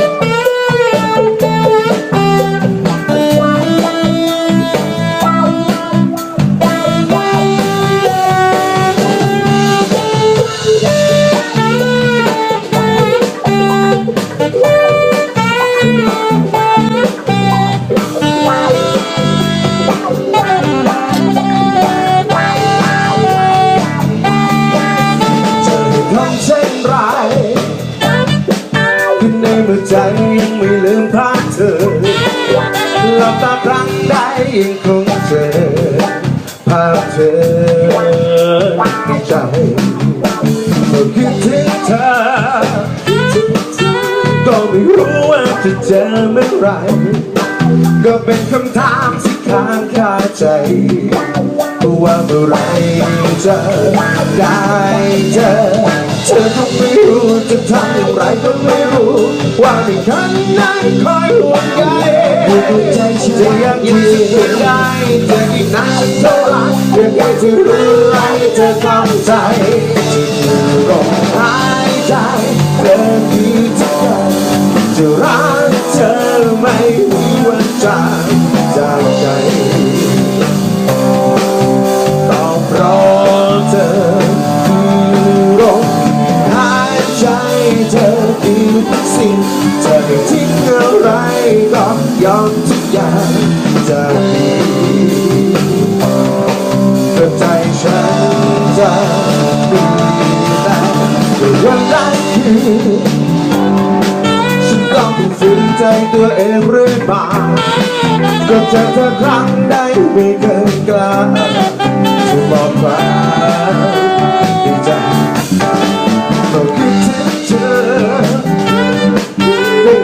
จะ ใดยังคงเจอภาพเธอในใจเมื่อคิดถึงเธอก็ไม่รู้ว่าจะเจอเมื่อไร ก็เป็นคำถามที่ค้างคาใจ ว่าเมื่อไหรจะได้เจอเธอก็ไม่รู้จะทำอย่างไรก็ไม่รู้ ว่าในคันนั้นคอยห่วงใย จจะยังยืนได้เธออีกนานเท่าไรเพียงแค่เธอรู้ไห้เธอเข้าใจก็หายใจเธอคือทุกอย่างจะรักเธอไม่มีวันจาก ยอมทุกอย่างจะดีแต่ใจฉันจะดีแต่วันนั้นคือฉันต้องฝืนใจตัวเองเรื่อยมาก็จอเธอครั้งใดไม่เคยกล้าจะบอกใคว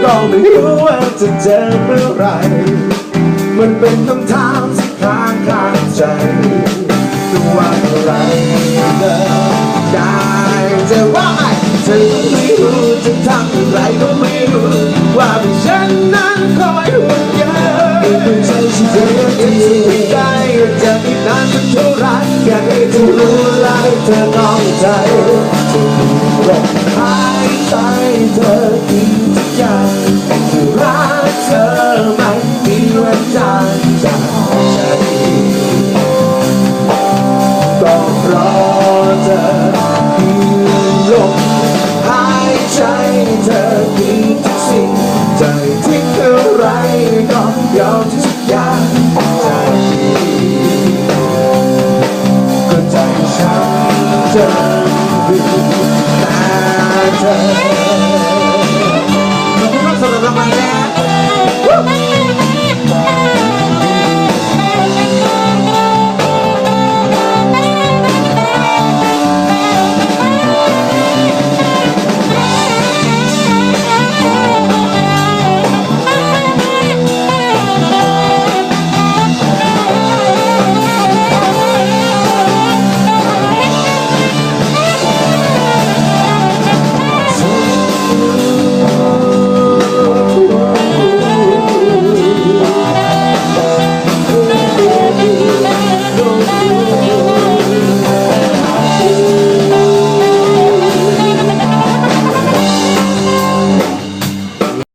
ก็ไม่รู้ว่าจะเจอเมื่อไร มันเป็นคำถามที่ค้างคาใจว่าเมื่อไรเธอได้จะว่าเธอก็ไม่รู้จะทำอย่างไรก็ไม่รู้ว่าเป็นฉันนั้นคอยห่วงใยใจฉันจะยังคิดไม่ได้จะอีกนานสักเท่าไรอยากให้เธอรู้และให้เธอเข้าใจจะมีลมหาย ใจที่เท่าไรก็ยอมทุกอย่างใจก็ใจฉันจะดูตาเธอ